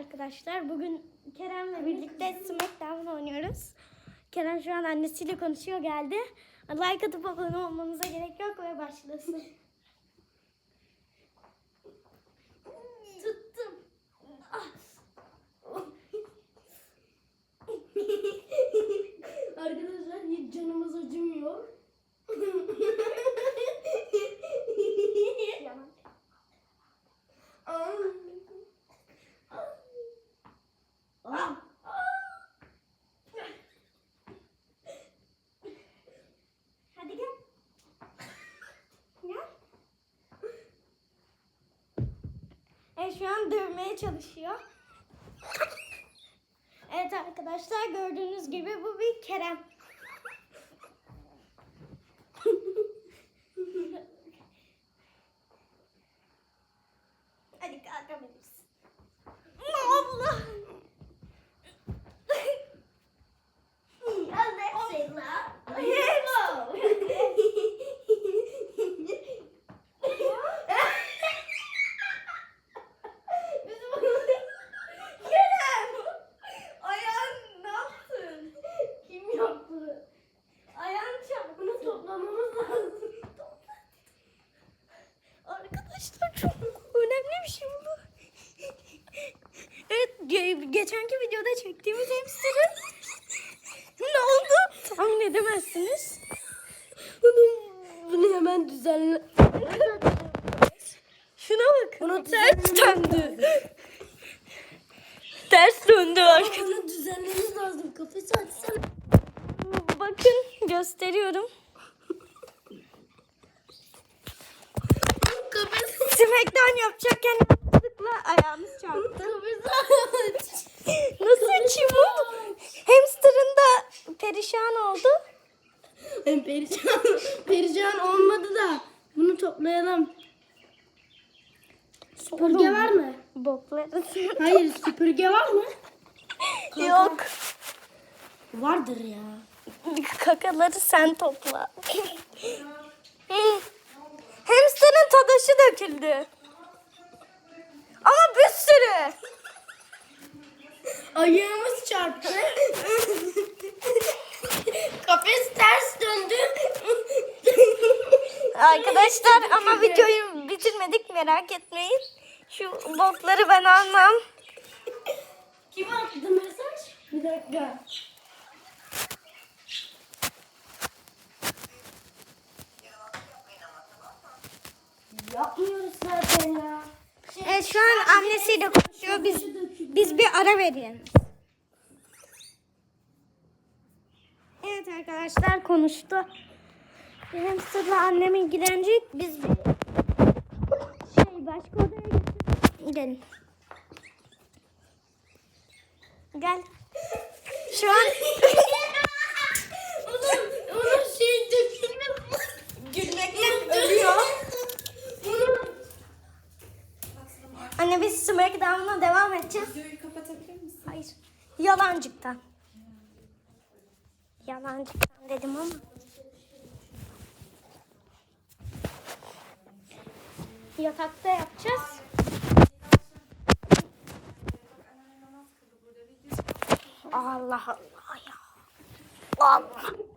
arkadaşlar. Bugün Kerem'le birlikte Smackdown oynuyoruz. Kerem şu an annesiyle konuşuyor geldi. Like atıp abone olmanıza gerek yok ve başlasın. Şu an dövmeye çalışıyor. Evet arkadaşlar gördüğünüz gibi bu bir Kerem. Hadi kalkabilirsin. Allah! Oh, that's it, love. Kerem! Ayağın ne yaptın? Kim yaptı? Ayağın çabuk. Bunu toplamamız lazım. Arkadaşlar çok önemli bir şey bu. Evet ge- geçenki videoda çektiğimiz hamsterın ne oldu? Tahmin edemezsiniz. Bunu, bunu hemen düzenle. Şuna bak. Bunu ters döndü. ters döndü arkadaşlar. Bunu düzenlememiz lazım. Kafesi açsana. Bakın gösteriyorum. Kafesi Smackdown yapacakken ayağımız çarptı. Nasıl bu? Hamsterın da perişan oldu. Hem perişan, perişan olmadı da bunu toplayalım. Süpürge var mı? Bokları. Hayır süpürge var mı? Yok. Vardır ya. Kakaları sen topla. Hamsterın tadaşı döküldü. Sürü. Ayağımız çarptı. Kafes ters döndü. Arkadaşlar ama videoyu bitirmedik merak etmeyin. Şu bokları ben almam. Kim attı mesaj? Bir dakika. Yapmıyoruz zaten ya. Evet şu an annesiyle konuşuyor. Biz biz bir ara verelim. Evet arkadaşlar konuştu. Benim sırla annem ilgilenecek. Biz bir şey başka odaya. Gidelim. Gel. Şu an Onun, onun şey biz Smackdown'a devam edeceğiz. Videoyu kapatabilir misin? Hayır. Yalancıktan. Yalancıktan dedim ama. Yatakta yapacağız. Allah Allah ya. Allah.